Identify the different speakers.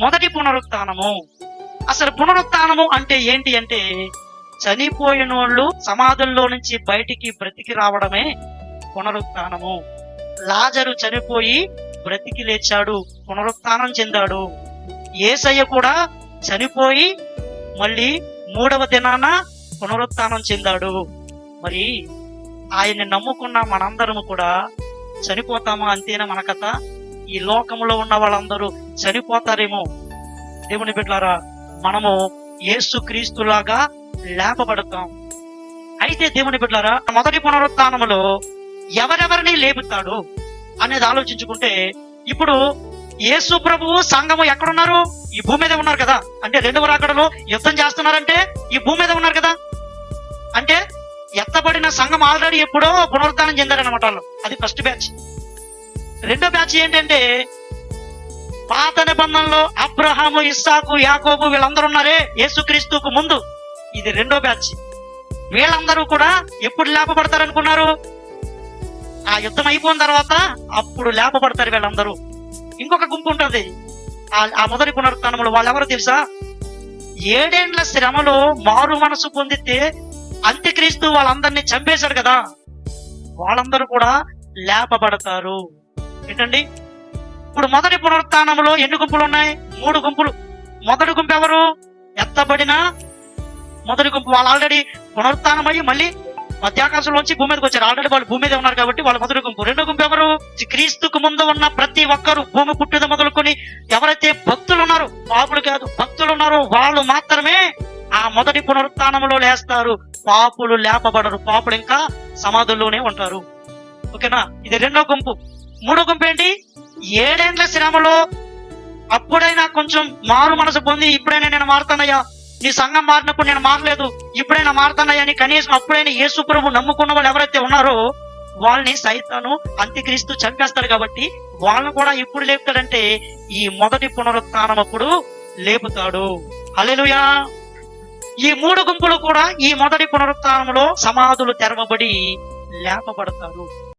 Speaker 1: మొదటి పునరుత్థానము అసలు పునరుత్థానము అంటే ఏంటి అంటే చనిపోయిన వాళ్ళు సమాధుల్లో నుంచి బయటికి బ్రతికి రావడమే పునరుత్థానము లాజరు చనిపోయి బ్రతికి లేచాడు పునరుత్నం చెందాడు. ఏసయ్య కూడా చనిపోయి మళ్ళీ మూడవ దినాన పునరుత్నం చెందాడు. మరి ఆయన్ని నమ్ముకున్న మనందరము కూడా చనిపోతామా అంతేనా మన కథ? ఈ లోకంలో ఉన్న వాళ్ళందరూ చనిపోతారేమో? దేవుని బిడ్డారా మనము యేసు క్రీస్తులాగా లేపబడతాం. అయితే దేవుని బిడ్డారా మొదటి పునరుత్నములో ఎవరెవరిని లేపుతాడు అనేది ఆలోచించుకుంటే ఇప్పుడు యేసు ప్రభువు సంఘము ఎక్కడున్నారు? ఈ భూమి మీద ఉన్నారు కదా. అంటే రెండవ రాకడలో యుద్ధం చేస్తున్నారంటే ఈ భూమి మీద ఉన్నారు కదా. అంటే ఎత్తబడిన సంఘం ఆల్రెడీ ఎప్పుడో పునరుద్ధానం చెందారనమాట వాళ్ళు. అది ఫస్ట్ బ్యాచ్. రెండో బ్యాచ్ ఏంటంటే పాత నిబంధనలో అబ్రహాము ఇస్సాకు యాకోబు వీళ్ళందరూ ఉన్నారే యేసుక్రీస్తుకు ముందు. ఇది రెండో బ్యాచ్ వీళ్ళందరూ కూడా ఎప్పుడు లేపబడతారు అనుకున్నారు? ఆ యుద్ధం అయిపోయిన తర్వాత అప్పుడు లేపబడతారు వీళ్ళందరూ. ఇంకొక గుంపు ఉంటుంది. ఆ- మొదటి పునరుత్థానంలో వాళ్ళెవరో తెలుసా? ఏడేండ్ల శ్రమలో మారు మనసు పొందితే అంత్యక్రీస్తు వాళ్ళందరినీ చంపేశాడు కదా. వాళ్ళందరూ కూడా లేపబడతారు. ఏంటండి? ఇప్పుడు మొదటి పునరుత్నంలో ఎన్ని గుంపులు ఉన్నాయి మూడు గుంపులు. మొదటి గుంపు ఎవరు? ఎత్తబడిన మొదటి గుంపు. వాళ్ళు ఆల్రెడీ పునరుత్థానం అయ్యి మళ్ళీ మధ్యాకాశంలోంచి భూమి మీదకి వచ్చారు. ఆల్రెడీ వాళ్ళు భూమి మీద ఉన్నారు కాబట్టి వాళ్ళ మొదటి గుంపు. రెండో గుంపు ఎవరు? క్రీస్తుకు ముందు ఉన్న ప్రతి ఒక్కరు భూమి పుట్టిన మొదలుకొని ఎవరైతే భక్తులు ఉన్నారో పాపులు కాదు భక్తులు ఉన్నారో వాళ్ళు మాత్రమే ఆ మొదటి పునరుత్నంలో లేస్తారు. పాపులు లేపబడరు. పాపులు ఇంకా సమాధుల్లోనే ఉంటారు. ఓకేనా? ఇది రెండో గుంపు. మూడో గుంపు ఏంటి? ఏడేండ్ల శ్రమలో అప్పుడైనా కొంచెం మారు మనసు పొంది ఇప్పుడైనా నేను మారుతానయ్యా. నీ సంఘం మారినప్పుడు నేను మారలేదు. ఇప్పుడైనా మారుతానయ్యా అని కనీసం అప్పుడైనా యేసు ప్రభు నమ్ముకున్న వాళ్ళు ఎవరైతే ఉన్నారో వాళ్ళని సైతాను అంత్యక్రీస్తు చంపేస్తాడు కాబట్టి వాళ్ళను కూడా ఎప్పుడు లేపుతాడంటే ఈ మొదటి పునరుత్నం అప్పుడు లేపుతాడు. అలెలుయా ఈ మూడు గుంపులు కూడా ఈ మొదటి పునరుత్నంలో సమాధులు తెరవబడి లేపబడతారు.